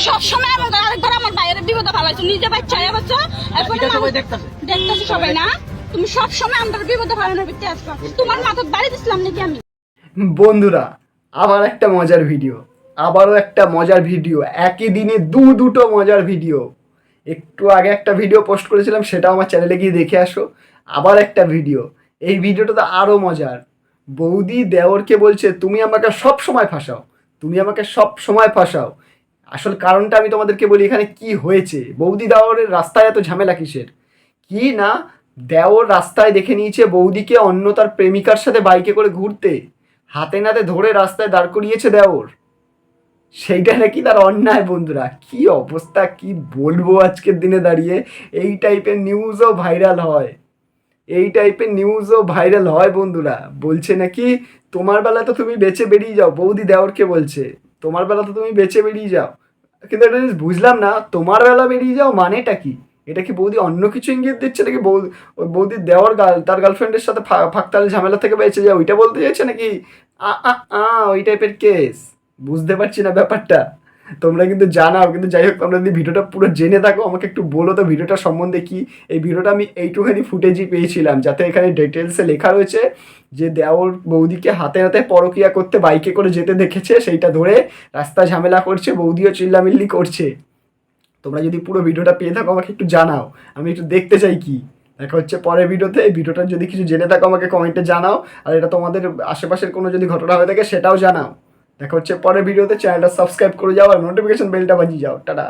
তুমি সবসময় এমন করো আরেকবার আমার বাইরে বিপদে ফেলাইছো নিজে বাচ্চা এবছর এখন এটা সবাই দেখতাছে। দেখতেছি সবাই না? তুমি সবসময় আমার বিপদে ফেলানোর ভিত্তি আসছো তোমার মাথার বাড়ি দিছিলাম নাকি আমি? বন্ধুরা আবার একটা মজার ভিডিও। আবারও একটা মজার ভিডিও। একই দিনে দু দুটো মজার ভিডিও। একটু আগে একটা ভিডিও পোস্ট করেছিলাম সেটাও আমার চ্যানেলে গিয়ে দেখে আসো। আবার একটা ভিডিও। এই ভিডিওটা তো আরও মজার। বৌদি দেওরকে বলছে তুমি আমাকে সব সময় ফাঁসাও। তুমি আমাকে সব সময় ফাঁসাও। আসল কারণটা আমি তোমাদেরকে বলি এখানে কি হয়েছে। বৌদি দেওরের রাস্তায় এত ঝামেলা কিসের? কি না দেওর রাস্তায় দেখে নিয়েছে বৌদিকে অন্য তার প্রেমিকার সাথে বাইকে করে ঘুরতে। হাতে নাতে ধরে রাস্তায় দাঁড় করিয়েছে দেওর। সেইটা নাকি তার অন্যায় বন্ধুরা। কি অবস্থা, কি বলব আজকের দিনে দাঁড়িয়ে? এই টাইপের নিউজও ভাইরাল হয়। এই টাইপের নিউজও ভাইরাল হয় বন্ধুরা। বলছে নাকি, তোমার বেলা তো তুমি বেঁচে বেরিয়ে যাও। বৌদি দেওরকে বলছে, তোমার বেলা তো তুমি বেঁচে বেরিয়ে যাও। কিন্তু একটা জিনিস বুঝলাম না, তোমার বেলা বেরিয়ে যাও মানেটা কি? এটা কি বৌদি অন্য কিছু ইঙ্গিত দিচ্ছে নাকি বৌদি বৌদির দেওয়ার গাল, তার গার্লফ্রেন্ডের সাথে ফাঁকতাল ঝামেলা থেকে বেঁচে যাও ওইটা বলতে চাইছে নাকি? আ আ ওই টাইপের কেস বুঝতে পারছি না ব্যাপারটা। তোমরা কিন্তু জানাও, কিন্তু যাই হোক, তোমরা যদি ভিডিওটা পুরো জেনে থাকো, আমাকে একটু বলো তো ভিডিওটা সম্বন্ধে কি? এই ভিডিওটা আমি এইটুখানি ফুটেজই পেয়েছিলাম, যাতে এখানে ডিটেলসে লেখা রয়েছে যে দেওর বৌদিকে হাতে হাতে পরকিয়া করতে বাইকে করে যেতে দেখেছে, সেইটা ধরে রাস্তা ঝামেলা করছে, বৌদিও চিল্লামিল্লি করছে। তোমরা যদি পুরো ভিডিওটা পেয়ে থাকো, আমাকে একটু জানাও, আমি একটু দেখতে চাই কি। দেখা হচ্ছে পরের ভিডিওতে, এই ভিডিওটার যদি কিছু জেনে থাকো, আমাকে কমেন্টে জানাও, আর এটা তোমাদের আশেপাশের কোনো যদি ঘটনা হয়ে থাকে, সেটাও জানাও। দেখা হচ্ছে পরের ভিডিওতে চ্যানেলটা সাবস্ক্রাইব করে যাও আর নোটিফিকেশন বেলটা বাজিয়ে যাও। টাটা।